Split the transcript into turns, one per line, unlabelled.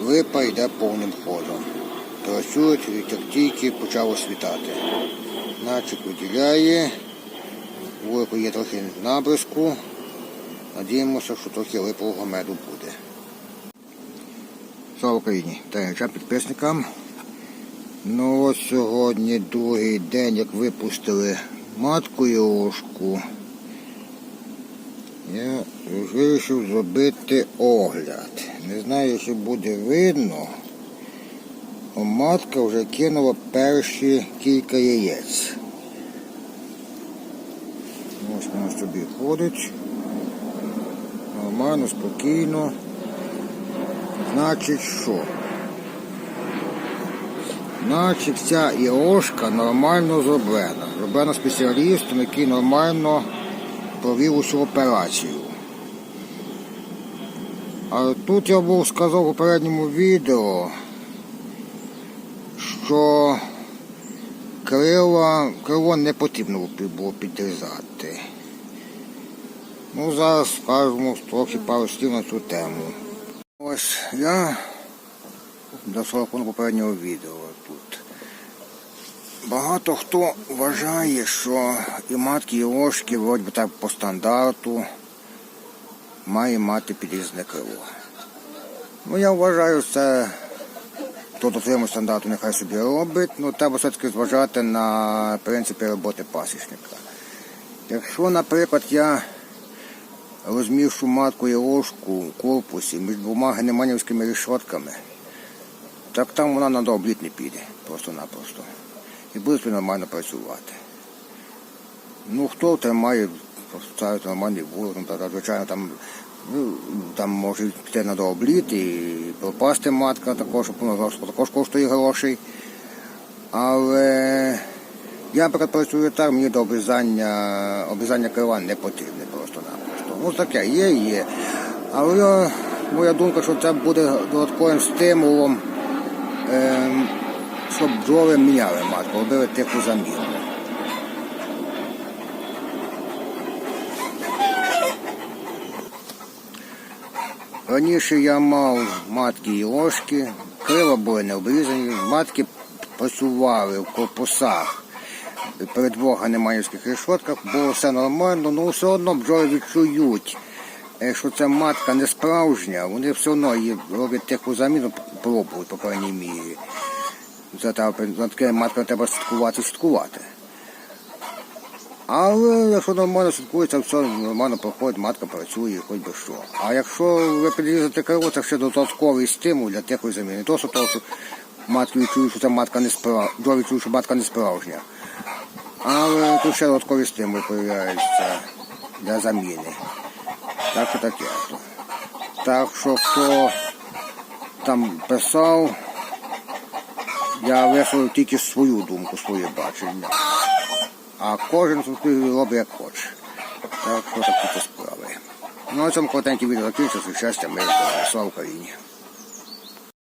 Липа йде повним ходом. Працюють як тільки почало світати. Начик виділяє. Вулику є трохи набризку. Надіємося, що трохи липового меду буде. Слава Україні! Та підписникам. Ну ось сьогодні другий день, як випустили матку і ложку. Я вирішив зробити огляд. Не знаю, чи буде видно. Матка вже кинула перші кілька яєць. Ось вона собі ходить. Нормально, спокійно. Значить що? Значить ця іошка нормально зроблена. Зроблена спеціалістом, який нормально провів усю операцію. А тут я був сказав у попередньому відео, що крила, крило не потрібно було підрізати. Ну, зараз скажемо трохи пару слів на цю тему. Ось я до свого попереднього відео тут. Багато хто вважає, що і матки, і ложки, вроді би так по стандарту, має мати підрізне крило. Ну, я вважаю, це хто дотримує стандарту, нехай собі робить, ну треба все-таки зважати на принципи роботи пасічника. Якщо, наприклад, я розміщу матку і ложку у корпусі між двома генеманівськими рішотками, так там вона на обліт не піде, просто-напросто. І буде нормально працювати. Ну, хто тримає, ставить нормальний вулик, ну, звичайно, там, ну, там може піти на дообліт і пропасти матка, також, ну, також коштує грошей. Але я, працюю так, мені до обрізання, обрізання крила не потрібне просто-напросто. Ну, таке є, є. Але я, моя думка, що це буде додатковим стимулом, ем, щоб бджоли міняли матку, робили тиху заміну. Раніше я мав матки і ложки, крила були не обрізані, матки працювали в корпусах перед двох ганеманівських решотках, було все нормально, але все одно бджоли відчують, е, що ця матка не справжня, вони все одно її роблять тиху заміну, пробують, по крайній мірі. За таке матка треба слідкувати, слідкувати. Але якщо нормально слідкується, все нормально проходить, матка працює, хоч би що. А якщо ви підрізати крило, це ще додатковий стимул для тихої заміни. То, що того, що матки відчують, що ця матка не справжня, бджоли відчують, що матка не справжня. Але тут ще додаткові стимули з'являються для заміни. Так що таке. Так що хто там писав, я висловив тільки свою думку, своє бачення. А кожен собі робить як хоче. Так що такі то справи. Ну, на цьому коротеньке відео закінчилося. Щастя, мир, слава Україні.